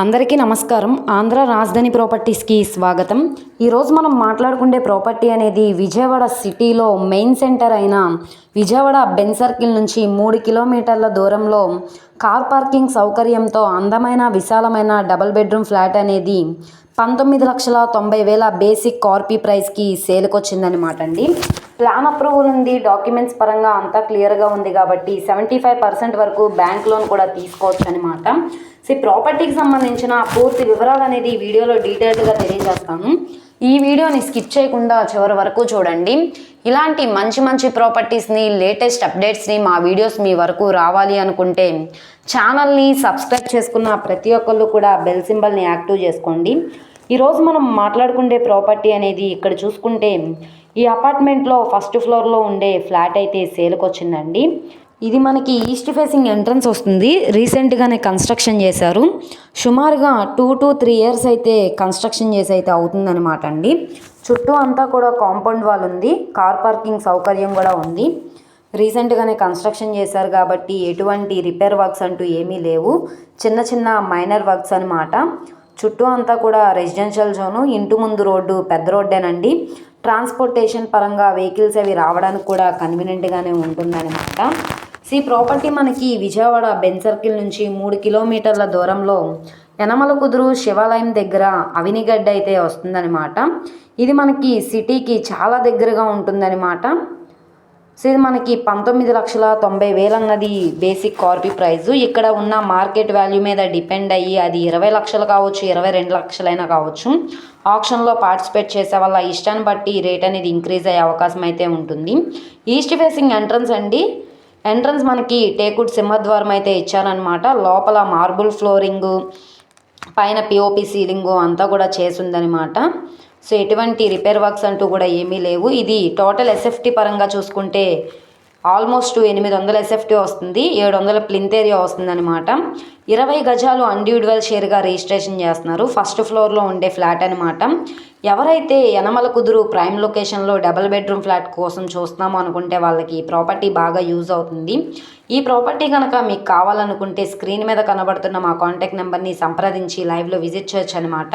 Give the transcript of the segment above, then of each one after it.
అందరికీ నమస్కారం. ఆంధ్ర రాజధాని ప్రాపర్టీస్కి స్వాగతం. ఈరోజు మనం మాట్లాడుకునే ప్రాపర్టీ అనేది విజయవాడ సిటీలో మెయిన్ సెంటర్ అయిన విజయవాడ బెన్ సర్కిల్ నుంచి మూడు కిలోమీటర్ల దూరంలో కార్ పార్కింగ్ సౌకర్యంతో అందమైన విశాలమైన డబల్ బెడ్రూమ్ ఫ్లాట్ అనేది పంతొమ్మిది లక్షల తొంభై వేల బేసిక్ కార్పీ ప్రైస్కి సేల్కి వచ్చిందనమాట అండి ప్లాన్ అప్రూవల్ ఉంది డాక్యుమెంట్స్ పరంగా అంతా క్లియర్గా ఉంది కాబట్టి సెవెంటీ ఫైవ్ పర్సెంట్ వరకు బ్యాంక్ లోన్ కూడా తీసుకోవచ్చు అనమాట సో ఈ ప్రాపర్టీకి సంబంధించిన పూర్తి వివరాలు అనేది ఈ వీడియోలో డీటెయిల్డ్గా తెలియజేస్తాను. ఈ వీడియోని స్కిప్ చేయకుండా చివరి వరకు చూడండి. ఇలాంటి మంచి మంచి ప్రాపర్టీస్ని లేటెస్ట్ అప్డేట్స్ని మా వీడియోస్ మీ వరకు రావాలి అనుకుంటే ఛానల్ని సబ్స్క్రైబ్ చేసుకున్న ప్రతి ఒక్కళ్ళు కూడా బెల్ సింబల్ని యాక్టివ్ చేసుకోండి. ఈరోజు మనం మాట్లాడుకునే ప్రాపర్టీ అనేది ఇక్కడ చూసుకుంటే ఈ అపార్ట్మెంట్లో ఫస్ట్ ఫ్లోర్లో ఉండే ఫ్లాట్ అయితే సేల్కి వచ్చిందండి ఇది మనకి ఈస్ట్ ఫేసింగ్ ఎంట్రన్స్ వస్తుంది. రీసెంట్గానే కన్స్ట్రక్షన్ చేశారు. సుమారుగా టూ టు త్రీ ఇయర్స్ అయితే కన్స్ట్రక్షన్ చేసి అయితే అవుతుందన్నమాట అండి. చుట్టూ అంతా కూడా కాంపౌండ్ వాల్ ఉంది. కార్ పార్కింగ్ సౌకర్యం కూడా ఉంది. రీసెంట్గానే కన్స్ట్రక్షన్ చేశారు కాబట్టి ఎటువంటి రిపేర్ వర్క్స్ అంటూ ఏమీ లేవు. చిన్న చిన్న మైనర్ వర్క్స్ అనమాట చుట్టూ అంతా కూడా రెసిడెన్షియల్ జోను ఇంటి ముందు రోడ్డు పెద్ద రోడ్డేనండి. ట్రాన్స్పోర్టేషన్ పరంగా వెహికల్స్ అవి రావడానికి కూడా కన్వీనియంట్గానే ఉంటుందన్నమాట. ఈ ప్రాపర్టీ మనకి విజయవాడ బెన్ సర్కిల్ నుంచి మూడు కిలోమీటర్ల దూరంలో యనమల కుదురు శివాలయం దగ్గర అవినిగడ్డ అయితే వస్తుందన్నమాట. ఇది మనకి సిటీకి చాలా దగ్గరగా ఉంటుందన్నమాట. సో ఇది మనకి పంతొమ్మిది లక్షల తొంభై వేలు అన్నది బేసిక్ కార్పీ ప్రైస్ ఇక్కడ ఉన్న మార్కెట్ వాల్యూ మీద డిపెండ్ అయ్యి అది ఇరవై లక్షలు కావచ్చు ఇరవై రెండు లక్షలైనా కావచ్చు. ఆప్షన్లో పార్టిసిపేట్ చేసే వాళ్ళ ఇష్టాన్ని బట్టి రేట్ అనేది ఇంక్రీజ్ అయ్యే అవకాశం అయితే ఉంటుంది. ఈస్ట్ ఫేసింగ్ ఎంట్రన్స్ అండి. ఎంట్రన్స్ మనకి టేకుడ్ సింహద్వారం అయితే ఇచ్చారనమాట లోపల మార్బుల్ ఫ్లోరింగు పైన పిఓపి సీలింగు అంతా కూడా చేసుందనమాట సో ఎటువంటి రిపేర్ వర్క్స్ అంటూ కూడా ఏమీ లేవు. ఇది టోటల్ ఎస్ఎఫ్టీ పరంగా చూసుకుంటే ఆల్మోస్ట్ ఎనిమిది వందల ఎస్ఎఫ్టీ వస్తుంది ఏడు వందల ప్లింత్ ఏరియా వస్తుందన్నమాట. ఇరవై గజాలు ఇండివిజువల్ షేర్గా రిజిస్ట్రేషన్ చేస్తున్నారు. ఫస్ట్ ఫ్లోర్లో ఉండే ఫ్లాట్ అనమాట ఎవరైతే యనమల కుదురు ప్రైమ్ లొకేషన్లో డబుల్ బెడ్రూమ్ ఫ్లాట్ కోసం చూస్తున్నామో అనుకుంటే వాళ్ళకి ఈ ప్రాపర్టీ బాగా యూజ్ అవుతుంది. ఈ ప్రాపర్టీ కనుక మీకు కావాలనుకుంటే స్క్రీన్ మీద కనబడుతున్న మా కాంటాక్ట్ నెంబర్ని సంప్రదించి లైవ్లో విజిట్ చేయొచ్చు అనమాట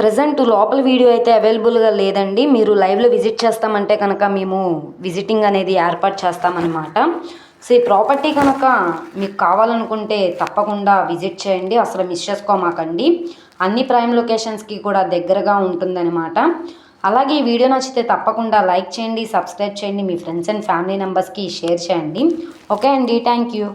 ప్రజెంట్ లోపల వీడియో అయితే అవైలబుల్గా లేదండి. మీరు లైవ్లో విజిట్ చేస్తామంటే కనుక మేము విజిటింగ్ అనేది ఏర్పాటు చేస్తామన్నమాట. సో ఈ ప్రాపర్టీ కనుక మీకు కావాలనుకుంటే తప్పకుండా విజిట్ చేయండి. అసలు మిస్ చేసుకోమాకండి. అన్ని ప్రైమ్ లొకేషన్స్కి కూడా దగ్గరగా ఉంటుందన్నమాట. అలాగే ఈ వీడియో నచ్చితే తప్పకుండా లైక్ చేయండి సబ్స్క్రైబ్ చేయండి మీ ఫ్రెండ్స్ అండ్ ఫ్యామిలీ మెంబర్స్కి షేర్ చేయండి. ఓకే అండి థ్యాంక్ యూ